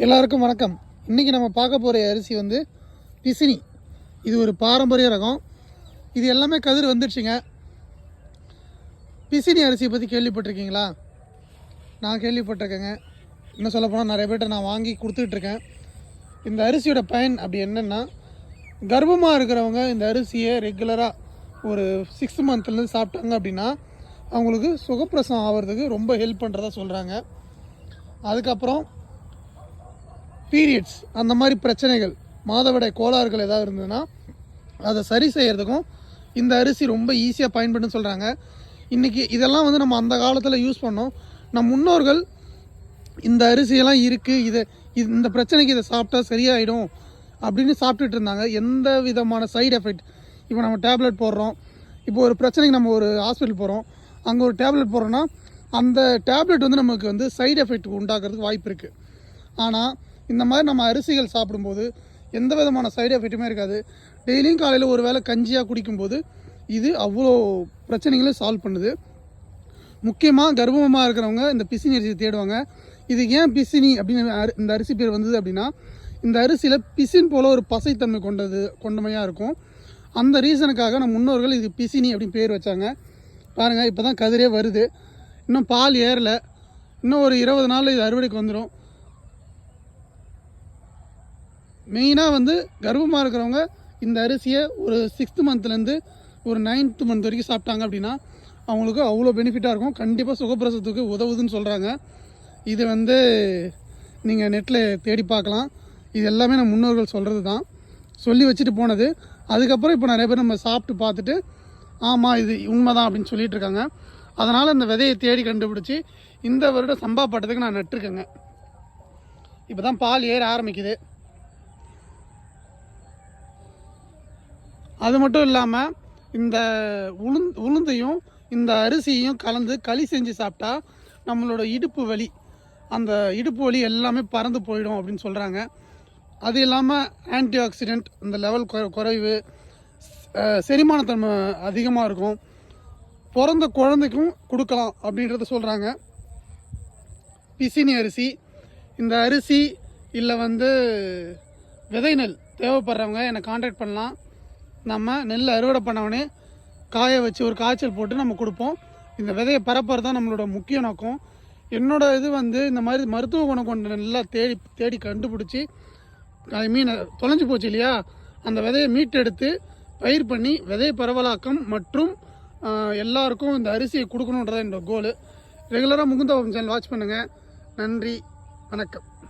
எல்லாருக்கும் வணக்கம். இன்றைக்கி நம்ம பார்க்க போகிற அரிசி வந்து பிசினி. இது ஒரு பாரம்பரிய ரகம். இது எல்லாமே கதிர் வந்துடுச்சுங்க. பிசினி அரிசியை பற்றி கேள்விப்பட்டிருக்கீங்களா? நான் கேள்விப்பட்டிருக்கேங்க. இன்னும் சொல்லப்போனால் நிறைய பேர்கிட்ட நான் வாங்கி கொடுத்துட்ருக்கேன். இந்த அரிசியோட பயன் அப்படி என்னென்னா கர்ப்பமாக இருக்கிறவங்க இந்த அரிசியை ரெகுலராக ஒரு சிக்ஸ் மந்த்லேருந்து சாப்பிட்டாங்க அப்படின்னா அவங்களுக்கு சுகப்பிரசவம் ஆகிறதுக்கு ரொம்ப ஹெல்ப் பண்ணுறதா சொல்கிறாங்க அதுக்கப்புறம் பீரியட்ஸ் அந்த மாதிரி பிரச்சனைகள் மாதவிடாய் கோளாறுகள் ஏதாவது இருந்ததுன்னா அதை சரி செய்யறதுக்கும் இந்த அரிசி ரொம்ப ஈஸியாக பயன்படுன்னு சொல்கிறாங்க இன்றைக்கி இதெல்லாம் வந்து நம்ம அந்த காலத்தில் யூஸ் பண்ணோம். நம் முன்னோர்கள் இந்த அரிசியெல்லாம் இருக்குது இதை இது இந்த பிரச்சனைக்கு இதை சாப்பிட்டா சரியாயிடும் அப்படின்னு சாப்பிட்டுட்டு இருந்தாங்க. எந்த விதமான சைடு எஃபெக்ட் இப்போ நம்ம டேப்லெட் போடுறோம். இப்போ ஒரு பிரச்சனைக்கு நம்ம ஒரு ஹாஸ்பிட்டல் போகிறோம் அங்கே ஒரு டேப்லெட் போடுறோன்னா அந்த டேப்லெட் வந்து நமக்கு வந்து சைடு எஃபெக்ட் உண்டாக்குறதுக்கு வாய்ப்பு இருக்குது ஆனால் இந்த மாதிரி நம்ம அரிசிகள் சாப்பிடும்போது எந்த விதமான சைடு எஃபெக்ட்டுமே இருக்காது. டெய்லியும் காலையில் ஒரு வேளை கஞ்சியாக குடிக்கும்போது இது அவ்வளோ பிரச்சனைகளையும் சால்வ் பண்ணுது. முக்கியமாக கர்ப்பமாக இருக்கிறவங்க இந்த பிசினி அரிசி தேடுவாங்க. இது ஏன் பிசினி அப்படின்னு அரி- இந்த அரிசி பேர் வந்தது அப்படின்னா இந்த அரிசியில் பிசின் போல் ஒரு பசைத்தன்மை கொண்டது கொண்டமையாக இருக்கும். அந்த ரீசனுக்காக நம்ம முன்னோர்கள் இது பிசினி அப்படின்னு பேர் வச்சாங்க. பாருங்கள் இப்போ தான் கதிரே வருது. இன்னும் பால் ஏறலை. இன்னும் ஒரு இருபது நாளில் இது அறுவடைக்கு வந்துடும் மெயினாக வந்து கர்ப்பமாக இருக்கிறவங்க இந்த அரிசியை ஒரு சிக்ஸ்த் மந்த்லேருந்து ஒரு நைன்த் மந்த் வரைக்கும் சாப்பிட்டாங்க அப்படின்னா அவங்களுக்கு அவ்வளோ பெனிஃபிட்டாக இருக்கும். கண்டிப்பாக சுகப்பிரசத்துக்கு உதவுதுன்னு சொல்கிறாங்க இது வந்து நீங்கள் நெட்டில் தேடி பார்க்கலாம். இது எல்லாமே நம்ம முன்னோர்கள் சொல்கிறது தான் சொல்லி வச்சுட்டு போனது. அதுக்கப்புறம் இப்போ நிறைய பேர் நம்ம சாப்பிட்டு பார்த்துட்டு ஆமாம் இது உண்மை தான் அப்படின்னு சொல்லிட்டு இருக்காங்க. அதனால் இந்த விதையை தேடி கண்டுபிடிச்சி இந்த வருடம் சம்பா பட்டத்துக்கு நான் நட்டிருக்கேங்க இப்போ தான் பால் ஏற ஆரம்பிக்குது. அது மட்டும் இல்லாமல் இந்த உளுந் உளுந்தையும் இந்த அரிசியையும் கலந்து களி செஞ்சு சாப்பிட்டா நம்மளோட இடுப்பு வலி அந்த இடுப்பு வலி எல்லாமே பறந்து போயிடும் அப்படின்னு சொல்கிறாங்க அது இல்லாமல் ஆன்டி ஆக்சிடெண்ட் இந்த லெவல் குறைவு செரிமானத்தன்மை அதிகமாக இருக்கும். பிறந்த குழந்தைக்கும் கொடுக்கலாம் அப்படின்றத சொல்கிறாங்க பிசினி அரிசி இந்த அரிசி இல்லை வந்து விதை நெல் தேவைப்படுறவங்க என்னை காண்டாக்ட் பண்ணலாம். நம்ம நெல் அறுவடை பண்ணவொடனே காய வச்சு ஒரு காய்ச்சல் போட்டு நம்ம கொடுப்போம். இந்த விதையை பரப்புறது தான் நம்மளோட முக்கிய நோக்கம். என்னோட இது வந்து இந்த மாதிரி மருத்துவ குணம் கொண்ட நெல்லாக தேடி தேடி கண்டுபிடிச்சி ஐ மீன் தொலைஞ்சு போச்சு இல்லையா? அந்த விதையை மீட்டெடுத்து பயிர் பண்ணி விதை பரவலாக்கம் மற்றும் எல்லாருக்கும் இந்த அரிசியை கொடுக்கணுன்றதான் என்னோட கோலு ரெகுலராக முகுந்த சேனல் வாட்ச் பண்ணுங்கள் நன்றி. வணக்கம்.